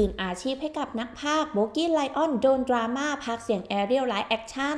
คืนอาชีพให้กับนักพากย์โบกี้ไลออนโดนดราม่าพากเสียงแอเรียลไลท์แอคชั่น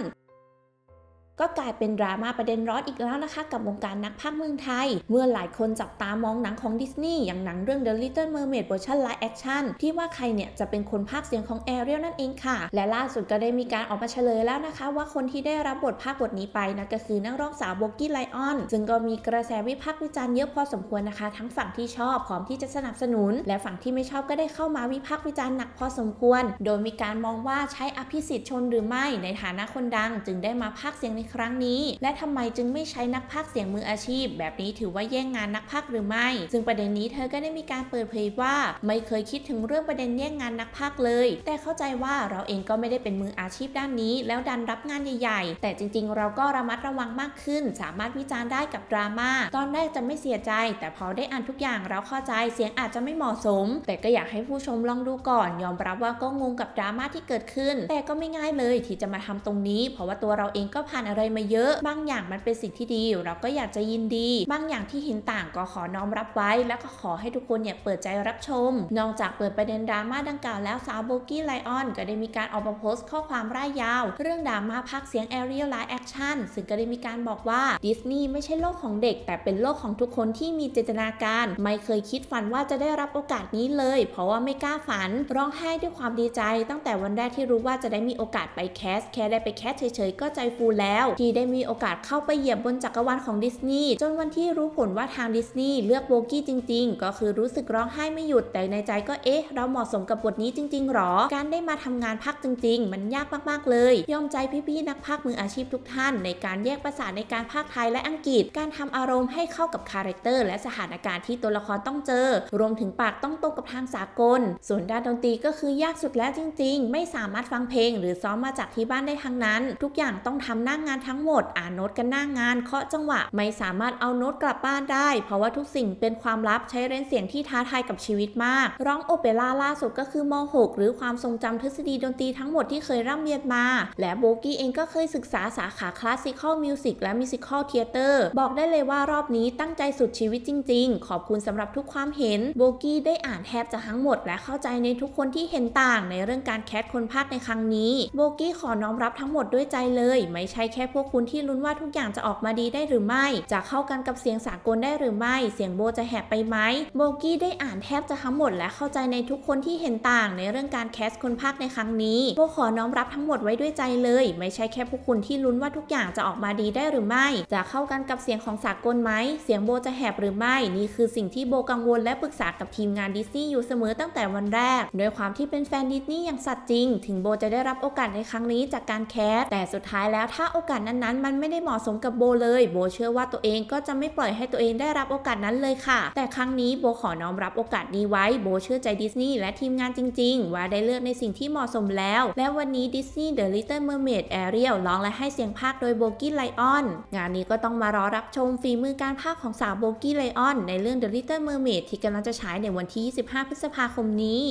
ก็กลายเป็นดราม่าประเด็นร้อนอีกแล้วนะคะ กับวงการนักพากย์เมืองไทย เมื่อหลายคนจับตามองหนังของดิสนีย์อย่างหนังเรื่อง The Little Mermaid เวอร์ชันไลฟ์แอคชั่นที่ว่าใครเนี่ยจะเป็นคนพากย์เสียงของแอเรียลนั่นเองค่ะ และล่าสุดก็ได้มีการออกมาเฉลยแล้วนะคะ ว่าคนที่ได้รับบทพากย์บทนี้ไปนะก็คือนักร้องสาวโบกี้ไลออนซึ่งก็มีกระแสวิพากษ์วิจารณ์เยอะพอสมควรนะคะ ทั้งฝั่งที่ชอบพร้อมที่จะสนับสนุน และฝั่งที่ไม่ชอบก็ได้เข้ามาวิพากษ์วิจารณ์หนักพอสมควร โดยมีการมองว่าใช้อภิสิทธิ์ชนหรือไม่ในฐานะคนดัง จึงได้มาพากย์เสียงในครั้งนี้ และทำไมจึงไม่ใช้นักพากเสียงมืออาชีพ แบบนี้ถือว่าแย่งงานนักพากหรือไม่ ซึ่งประเด็นนี้เธอก็ได้มีการเปิดเผยว่า ไม่เคยคิดถึงเรื่องประเด็นแย่งงานนักพากเลย แต่เข้าใจว่าเราเองก็ไม่ได้เป็นมืออาชีพด้านนี้ แล้วดันรับงานใหญ่ ๆ แต่จริงๆ เราก็ระมัดระวังมากขึ้น สามารถวิจารณ์ได้กับดราม่าตอนแรกจะไม่เสียใจ แต่พอได้อ่านทุกอย่างเราเข้าใจเสียงอาจจะไม่เหมาะสม แต่ก็อยากให้ผู้ชมลองดูก่อน ยอมรับว่าก็งงกับดราม่าที่เกิดขึ้น แต่ก็ไม่ง่ายเลยที่จะมาทำตรงนี้ เพราะว่าตัวเราเองก็ผ่านอะไรมาเยอะ บางอย่างมันเป็นสิ่งที่ดี เราก็อยากจะยินดี บางอย่างที่เห็นต่างก็ขอน้อมรับไว้ แล้วก็ขอให้ทุกคนเนี่ยเปิดใจรับชม นอกจากเปิดประเด็นดราม่าดังกล่าวแล้วสาวโบกี้ไลออนก็ได้มีการออกมาโพสต์ข้อความร่ายยาว เรื่องดราม่าพักเสียงแอรียลไลฟ์แอคชั่นซึ่งก็ได้มีการบอกว่าดิสนีย์ไม่ใช่โลกของเด็ก แต่เป็นโลกของทุกคนที่มีเจตนาการ ไม่เคยคิดฝันว่าจะได้รับโอกาสนี้เลย เพราะว่าไม่กล้าฝัน ร้องไห้ด้วยความดีใจ ตั้งแต่วันแรกที่รู้ว่าจะได้มีโอกาสไปแคส แค่ได้ไปแคสเฉยๆก็ใจฟูแล้วที่ได้มีโอกาสเข้าไปเหยียบบนจักรวาลของดิสนีย์จนวันที่รู้ผลว่าทางดิสนีย์เลือกโบกี้จริง ๆ ก็คือรู้สึกร้องไห้ไม่หยุดแต่ในใจก็เอ๊ะ เราเหมาะสมกับบทนี้จริง ๆหรอ การได้มาทำงานพักจริง ๆ มันยากมากๆเลยยอมใจพี่ๆนักพากย์มืออาชีพทุกท่าน ในการแยกประสาในการพากย์ไทยและอังกฤษ การทำอารมณ์ให้เข้ากับคาแรคเตอร์และสถานการณ์ที่ตัวละครต้องเจอ รวมถึงปากต้องตรงกับทางสากล ส่วนด้านดนตรีก็คือยากสุดแล้วจริง ๆ ไม่สามารถฟังเพลง หรือซ้อมมาจากที่บ้านได้ทั้งนั้น ทุกอย่างต้องทำหน้างงานทั้งหมด อ่านโน้ตกันหน้างาน เคาะจังหวะ ไม่สามารถเอาโน้ตกลับบ้านได้ เพราะว่าทุกสิ่งเป็นความลับใช้เรนเสียงที่ท้าทายกับชีวิตมาก ร้องโอเปร่าล่าสุดก็คือม .6 หรือความทรงจำทฤษฎีดนตรีทั้งหมดที่เคยร่ำเรียนมา และโบกี้เองก็เคยศึกษาสาขาคลาสสิคอลมิวสิกและมิวสิคอลเทเตอร์บอกได้เลยว่ารอบนี้ตั้งใจสุดชีวิตจริง ๆ ขอบคุณสำหรับทุกความเห็นโบกี้ได้อ่านแทบจะทั้งหมด และเข้าใจในทุกคนที่เห็นต่างในเรื่องการแคสคนพากในครั้งนี้โบกี้ขอน้อมรับทั้งหมดด้วยใจเลย ไม่ใช่แค่ค่พวกคุณที่ลุ้นว่าทุกอย่างจะออกมาดีได้หรือไม่ จะเข้ากันกับเสียงสากลได้หรือไม่ เสียงโบจะแหบไปไหม โบกี้ได้อ่านแทบจะทั้งหมดและเข้าใจในทุกคนที่เห็นต่างในเรื่องการแคสคนพากในครั้งนี้ โบขอน้อมรับทั้งหมดไว้ด้วยใจเลย ไม่ใช่แค่พวกคุณที่ลุ้นว่าทุกอย่างจะออกมาดีได้หรือไม่ จะเข้ากันกับเสียงของสากลไหม เสียงโบจะแหบหรือไม่ นี่คือสิ่งที่โบกังวลและปรึกษากับทีมงานดิสนีย์อยู่เสมอตั้งแต่วันแรก ด้วยความที่เป็นแฟนดิสนีย์อย่างสัตย์จริง ถึงโบจะได้รับโอกาสในครั้งนี้จากการแคสแต่สุดท้ายแล้วถ้าโอกอกาสนั้นๆ มันไม่ได้เหมาะสมกับโบเลย โบเชื่อว่าตัวเองก็จะไม่ปล่อยให้ตัวเองได้รับโอกาสนั้นเลยค่ะ แต่ครั้งนี้โบขอน้อมรับโอกาสนี้ไว้ โบเชื่อใจดิสนีย์และทีมงานจริง ๆ ว่าได้เลือกในสิ่งที่เหมาะสมแล้ว และวันนี้ดิสนีย์ The Little Mermaid Ariel ร้องและให้เสียงพากโดยโบกี้ไลออนงานนี้ก็ต้องมารอรับชมฝีมือการพากของสาวโบกี้ไลออนในเรื่อง The Little Mermaid ที่กำลังจะฉายในวันที่ 25 พฤษภาคมนี้